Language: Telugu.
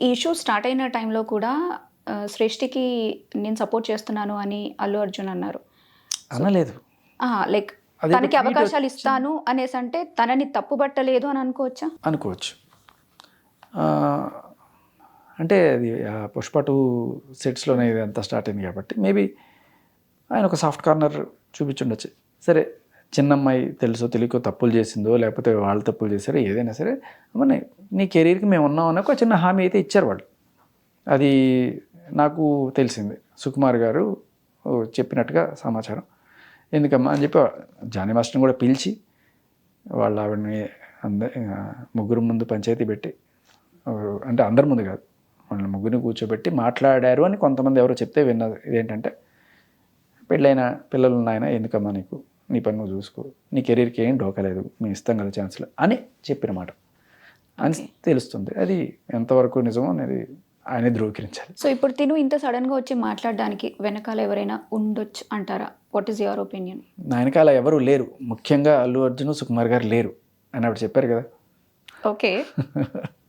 ఈ ఇష్యూ స్టార్ట్ అయిన టైంలో కూడా శ్రేష్ఠికి నేను సపోర్ట్ చేస్తున్నాను అని అల్లు అర్జున్ అన్నారు. అనలేదు. లైక్ తనకి అవకాశాలు ఇస్తాను అనేసి అంటే తనని తప్పుబట్టలేదు అని అనుకోవచ్చా? అనుకోవచ్చు. అంటే అది పుష్ప టూ సెట్స్లోనే ఇది అంతా స్టార్ట్ అయింది కాబట్టి మేబీ ఆయన ఒక సాఫ్ట్ కార్నర్ చూపించుండొచ్చు. సరే చిన్నమ్మాయి తెలుసో తెలియకో తప్పులు చేసిందో లేకపోతే వాళ్ళు తప్పులు చేశారో ఏదైనా సరే మన నీ- కెరీర్కి మేము ఉన్నాం ఒక చిన్న హామీ అయితే ఇచ్చారు వాళ్ళు. అది నాకు తెలిసింది. సుకుమార్ గారు ఓ, చెప్పినట్టుగా సమాచారం. ఎందుకమ్మా అని చెప్పి జానీ మాస్టర్ని కూడా పిలిచి వాళ్ళ ఆవిడని అంద ముగ్గురు ముందు పంచాయతీ పెట్టి అంటే అందరి ముందు కాదు వాళ్ళని ముగ్గురిని కూర్చోబెట్టి మాట్లాడారు అని కొంతమంది ఎవరో చెప్తే విన్నది. ఇదేంటంటే పెళ్ళైన పిల్లలు ఉన్నాయన ఎందుకమ్మా నీకు నీ పని నువ్వు చూసుకో. నీ కెరీర్కి ఏం డోకలేదు మీ ఇస్తాం కదా ఛాన్స్లు అని చెప్పిన మాట. అని తెలుస్తుంది. అది ఎంతవరకు నిజమో అనేది ఆయనే ధృవీకరించాలి. సో ఇప్పుడు తిను ఇంత సడన్గా వచ్చి మాట్లాడడానికి వెనకాల ఎవరైనా ఉండొచ్చు అంటారా? వాట్ ఈస్ యువర్ ఒపీనియన్ నాయనకాల ఎవరు లేరు. ముఖ్యంగా అల్లు అర్జున్ సుకుమార్ గారు లేరు. అని ఆవిడ చెప్పారు కదా. ఓకే.